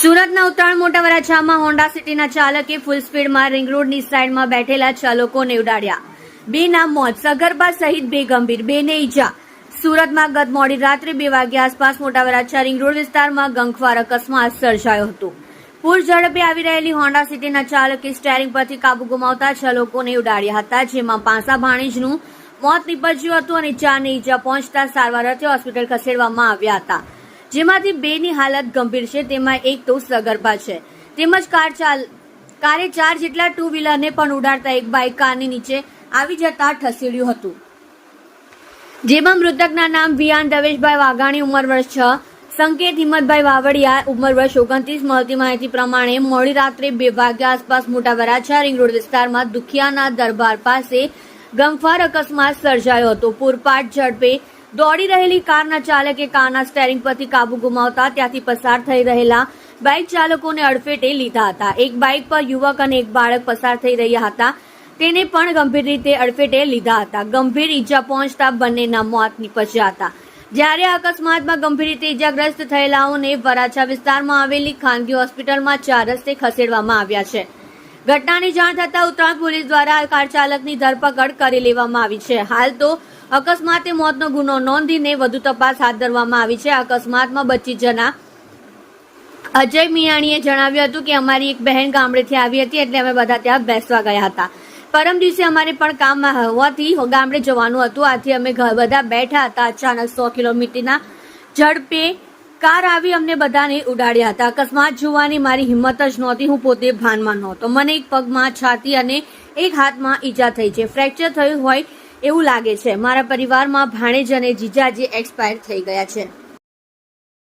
સુરતના ઉત્તરાયણ મોટા વરાછામાં હોન્ડા સિટીના ચાલકે ફૂલ સ્પીડમાં રિંગ રોડની સાઈડમાં બેઠેલા ચાલકોને ઉડાડ્યા. બે ના મોત, સગર્ભા સહિત બે ગંભીર, બેને ઈજા. સુરતમાં ગત મોડી રાત્રે બે વાગ્યા આસપાસ મોટા વરાછા રિંગ રોડ વિસ્તારમાં ગંખવાર અકસ્માત સર્જાયો હતો. પૂર ઝડપે આવી રહેલી હોન્ડા સિટીના ચાલકે સ્ટેરિંગ પરથી કાબુ ગુમાવતા છ લોકોને ઉડાડ્યા હતા, જેમાં પાંસા ભાણીજનું મોત નીપજ્યું હતું અને ચારને ઈજા પહોંચતા સારવાર અર્થે હોસ્પિટલ ખસેડવામાં આવ્યા હતા. જેમાંથી બેની હાલત ગંભીર છે, તેમાં એક તો સગર્ભા છે. તેમજ કાર ચાલ, કારે ચાર જેટલા ટુ વ્હીલરને પણ ઉડાડતા એક બાઇક કારની નીચે આવી જતા ઠસેડ્યું હતું. જેમાં મૃતકના નામ વિયાન દવેશભાઈ વાઘાણી, ઉંમર વર્ષ છ. સંકેત હિંમતભાઈ વાવડિયા, ઉંમર વર્ષ ઓગણત્રીસ. મળતી માહિતી પ્રમાણે મોડી રાત્રે બે વાગ્યા આસપાસ મોટા વરાછા રિંગ રોડ વિસ્તારમાં દુખિયાના દરબાર પાસે ગમફાર અકસ્માત સર્જાયો હતો. પૂરપાટ ઝડપે દોડી રહેલી કારના ચાલકે કારના સ્ટેરિંગ પરથી કાબુ ગુમાવતા ત્યાંથી પસાર થઈ રહેલા બાઇક ચાલકોને અડફેટે લીધા હતા. એક બાઇક પર યુવક અને એક બાળક પસાર થઈ રહ્યા હતા. તેને પણ ગંભીર રીતે અડફેટે લીધા હતા. ગંભીર ઈજા પહોંચતા બંનેના મોત નીપજ્યા હતા. જ્યારે અકસ્માતમાં ગંભીર રીતે ઈજાગ્રસ્ત થયેલાઓને વરાછા વિસ્તારમાં આવેલી ખાનગી હોસ્પિટલમાં ચાર રસ્તે ખસેડવામાં આવ્યા છે. ઘટનાની જાણ થતાં ઉત્તરાંત પોલીસ દ્વારા કાર ચાલકની ધરપકડ કરી લેવામાં આવી છે. હાલ તો અકસ્માતે મોતનો ગુનો નોંધીને વધુ તપાસ હાથ ધરવામાં આવી છે. અકસ્માતમાં બચી જના અજય મિયાણીએ જણાવ્યું હતું કે અમારી એક બહેન ગામડેથી આવી હતી એટલે અમે બધા ત્યાં બેસવા ગયા હતા. પરમ દિવસે અમારે પણ કામમાં હોવાથી ગામડે જવાનું હતું. આથી અમે બધા બેઠા હતા અચાનક સો કિલોમીટરના ઝડપે કાર આવી અમને બધાને ઉડાડ્યા હતા. અકસ્માત જોવાની મારી હિંમત જ નહોતી. હું પોતે ભાનમાં નહોતો. મને એક પગમાં છાતી અને એક હાથમાં ઈજા થઈ છે. ફ્રેક્ચર થયું હોય એવું લાગે છે. મારા પરિવારમાં ભાણેજ અને જીજાજી એક્સપાયર થઈ ગયા છે.